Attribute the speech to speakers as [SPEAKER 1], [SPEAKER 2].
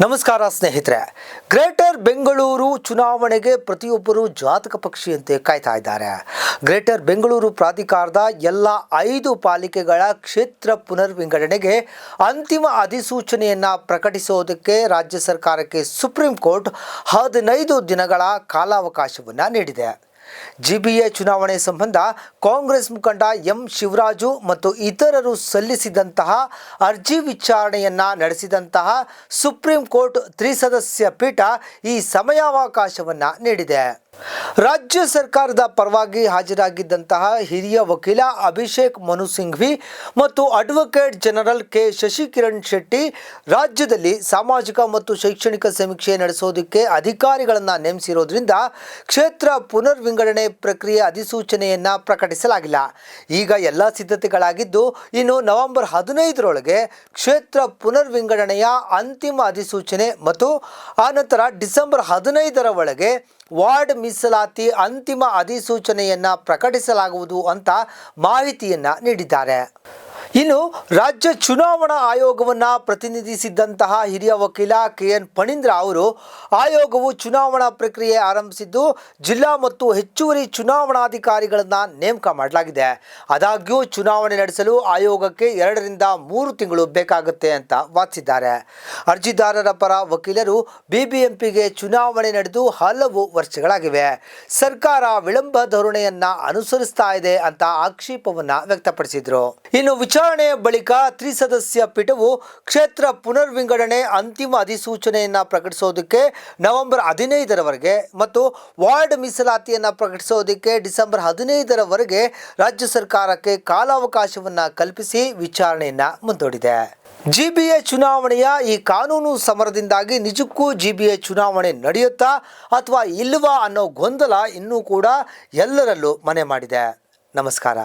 [SPEAKER 1] ನಮಸ್ಕಾರ ಸ್ನೇಹಿತರೆ. ಗ್ರೇಟರ್ ಬೆಂಗಳೂರು ಚುನಾವಣೆಗೆ ಪ್ರತಿಯೊಬ್ಬರು ಜಾತಕ ಪಕ್ಷಿಯಂತೆ ಕಾಯ್ತಾ ಇದ್ದಾರೆ. ಗ್ರೇಟರ್ ಬೆಂಗಳೂರು ಪ್ರಾಧಿಕಾರದ ಎಲ್ಲ ಐದು ಪಾಲಿಕೆಗಳ ಕ್ಷೇತ್ರ ಪುನರ್ವಿಂಗಡಣೆಗೆ ಅಂತಿಮ ಅಧಿಸೂಚನೆಯನ್ನು ಪ್ರಕಟಿಸೋದಕ್ಕೆ ರಾಜ್ಯ ಸರ್ಕಾರಕ್ಕೆ ಸುಪ್ರೀಂ ಕೋರ್ಟ್ ಹದಿನೈದು ದಿನಗಳ ಕಾಲಾವಕಾಶವನ್ನು ನೀಡಿದೆ. ಜಿಬಿಎ ಚುನಾವಣೆ ಸಂಬಂಧ ಕಾಂಗ್ರೆಸ್ ಮುಖಂಡ ಎಂ ಶಿವರಾಜು ಮತ್ತು ಇತರರು ಸಲ್ಲಿಸಿದಂತಹ ಅರ್ಜಿ ವಿಚಾರಣೆಯನ್ನ ನಡೆಸಿದಂತಹ ಸುಪ್ರೀಂ ಕೋರ್ಟ್ ತ್ರಿಸದಸ್ಯ ಪೀಠ ಈ ಸಮಯಾವಕಾಶವನ್ನ ನೀಡಿದೆ. ರಾಜ್ಯ ಸರ್ಕಾರದ ಪರವಾಗಿ ಹಾಜರಾಗಿದ್ದಂತಹ ಹಿರಿಯ ವಕೀಲ ಅಭಿಷೇಕ್ ಮನು ಸಿಂಘ್ವಿ ಮತ್ತು advocate general K Shashikiran Shetty ರಾಜ್ಯದಲ್ಲಿ ಸಾಮಾಜಿಕ ಮತ್ತು ಶೈಕ್ಷಣಿಕ ಸಮೀಕ್ಷೆ ನಡೆಸೋದಕ್ಕೆ ಅಧಿಕಾರಿಗಳನ್ನು ನೇಮಿಸಿರೋದ್ರಿಂದ ಕ್ಷೇತ್ರ ಪುನರ್ವಿಂಗಡಣೆ ಪ್ರಕ್ರಿಯೆ ಅಧಿಸೂಚನೆಯನ್ನ ಪ್ರಕಟಿಸಲಾಗಿಲ್ಲ. ಈಗ ಎಲ್ಲ ಸಿದ್ಧತೆಗಳಾಗಿದ್ದು, ಇನ್ನು ನವೆಂಬರ್ ಹದಿನೈದರೊಳಗೆ ಕ್ಷೇತ್ರ ಪುನರ್ವಿಂಗಡಣೆಯ ಅಂತಿಮ ಅಧಿಸೂಚನೆ ಮತ್ತು ಆನಂತರ ಡಿಸೆಂಬರ್ ಹದಿನೈದರ ಒಳಗೆ ವಾರ್ಡ್ ಮೀಸಲಾತಿ ಅಂತಿಮ ಅಧಿಸೂಚನೆಯನ್ನ ಪ್ರಕಟಿಸಲಾಗುವುದು ಅಂತ ಮಾಹಿತಿಯನ್ನ ನೀಡಿದ್ದಾರೆ. ಇನ್ನು ರಾಜ್ಯ ಚುನಾವಣಾ ಆಯೋಗವನ್ನು ಪ್ರತಿನಿಧಿಸಿದ್ದಂತಹ ಹಿರಿಯ ವಕೀಲ ಕೆ ಎನ್ ಫಣೀಂದ್ರ ಅವರು, ಆಯೋಗವು ಚುನಾವಣಾ ಪ್ರಕ್ರಿಯೆ ಆರಂಭಿಸಿದ್ದು ಜಿಲ್ಲಾ ಮತ್ತು ಹೆಚ್ಚುವರಿ ಚುನಾವಣಾಧಿಕಾರಿಗಳನ್ನು ನೇಮಕ ಮಾಡಲಾಗಿದೆ. ಆದಾಗ್ಯೂ ಚುನಾವಣೆ ನಡೆಸಲು ಆಯೋಗಕ್ಕೆ ಎರಡರಿಂದ ಮೂರು ತಿಂಗಳು ಬೇಕಾಗುತ್ತೆ ಅಂತ ವಾದಿಸಿದ್ದಾರೆ. ಅರ್ಜಿದಾರರ ಪರ ವಕೀಲರು ಬಿಬಿಎಂಪಿಗೆ ಚುನಾವಣೆ ನಡೆದು ಹಲವು ವರ್ಷಗಳಾಗಿವೆ. ಸರ್ಕಾರ ವಿಳಂಬ ಧೋರಣೆಯನ್ನ ಅನುಸರಿಸ್ತಾ ಇದೆ ಅಂತ ಆಕ್ಷೇಪವನ್ನ ವ್ಯಕ್ತಪಡಿಸಿದರು. ಇನ್ನು ವಿಚಾರಣೆಯ ಬಳಿಕ ತ್ರಿಸದಸ್ಯ ಪೀಠವು ಕ್ಷೇತ್ರ ಪುನರ್ವಿಂಗಡಣೆ ಅಂತಿಮ ಅಧಿಸೂಚನೆಯನ್ನು ಪ್ರಕಟಿಸೋದಕ್ಕೆ ನವೆಂಬರ್ ಹದಿನೈದರವರೆಗೆ ಮತ್ತು ವಾರ್ಡ್ ಮೀಸಲಾತಿಯನ್ನು ಪ್ರಕಟಿಸೋದಕ್ಕೆ ಡಿಸೆಂಬರ್ ಹದಿನೈದರವರೆಗೆ ರಾಜ್ಯ ಸರ್ಕಾರಕ್ಕೆ ಕಾಲಾವಕಾಶವನ್ನು ಕಲ್ಪಿಸಿ ವಿಚಾರಣೆಯನ್ನು ಮುಂದೂಡಿದೆ. ಜಿಬಿಎ ಚುನಾವಣೆಯ ಈ ಕಾನೂನು ಸಮರದಿಂದಾಗಿ ನಿಜಕ್ಕೂ ಜಿಬಿಎ ಚುನಾವಣೆ ನಡೆಯುತ್ತಾ ಅಥವಾ ಇಲ್ವಾ ಅನ್ನೋ ಗೊಂದಲ ಇನ್ನೂ ಕೂಡ ಎಲ್ಲರಲ್ಲೂ ಮನೆ ಮಾಡಿದೆ. ನಮಸ್ಕಾರ.